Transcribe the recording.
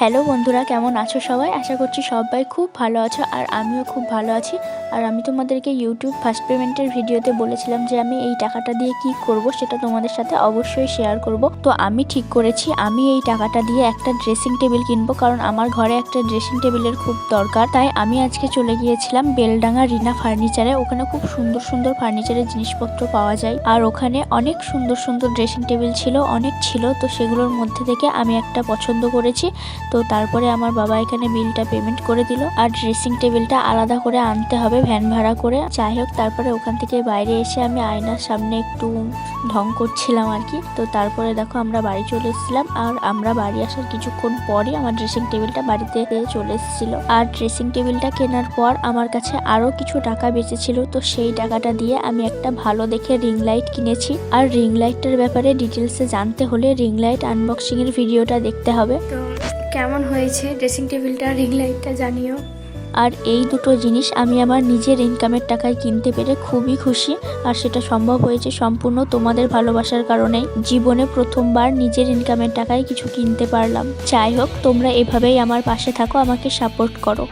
Hello বন্ধুরা, কেমন আছো সবাই? আশা করছি সবাই খুব ভালো আছো আর আমিও খুব ভালো আছি। আর আমি তোমাদেরকে ইউটিউব ফার্স্ট পেমেন্টের ভিডিওতে বলেছিলাম যে আমি এই টাকাটা দিয়ে কি করব, সেটা তোমাদের সাথে অবশ্যই শেয়ার করব। তো আমি ঠিক করেছি, আমি এই টাকাটা দিয়ে একটা ড্রেসিং টেবিল কিনবো, কারণ আমার ঘরে একটা ড্রেসিং টেবিলের খুব দরকার। তাই আমি আজকে চলে গিয়েছিলাম বেলডাঙ্গা রিনা ফার্নিচারে ওখানে খুব সুন্দর সুন্দর ফার্নিচারের জিনিসপত্র পাওয়া যায়। আর ওখানে অনেক সুন্দর সুন্দর ড্রেসিং টেবিল ছিল, অনেক ছিল। তো সেগুলোর মধ্যে থেকে আমি একটা পছন্দ করেছি। তো তারপরে আমার বাবা এখানে বিলটা পেমেন্ট করে দিল। আর ড্রেসিং টেবিলটা আলাদা করে আনতে হবে ভ্যান ভাড়া করে। যাই হোক, তারপরে ওখান থেকে বাইরে এসে আমি আয়নার সামনে একটু ঢং করছিলাম আর কি। তো তারপরে দেখো আমরা বাড়ি চলে এসেছিলাম। আর আমরা বাড়ি আসার কিছুক্ষণ পরই আমার ড্রেসিং টেবিলটা বাড়িতে চলে এসেছিল। আর ড্রেসিং টেবিলটা কেনার পর আমার কাছে আরও কিছু টাকা বেঁচেছিল। তো সেই টাকাটা দিয়ে আমি একটা ভালো দেখে রিং লাইট কিনেছি। আর রিং লাইটটার ব্যাপারে ডিটেলসে জানতে হলে রিং লাইট আনবক্সিং এর ভিডিওটা দেখতে হবে। তো কেমন হয়েছে? ড্রেসিং টেবিলটা রিং লাইটটা জানিও। আর এই দুটো জিনিস আমি আমার নিজের ইনকামের টাকায় কিনতে পেরে খুবই খুশি। আর সেটা সম্ভব হয়েছে সম্পূর্ণ তোমাদের ভালোবাসার কারণে জীবনে প্রথমবার নিজের ইনকামের টাকায় কিছু কিনতে পারলাম। যাই হোক, তোমরা এভাবেই আমার পাশে থাকো, আমাকে সাপোর্ট করো।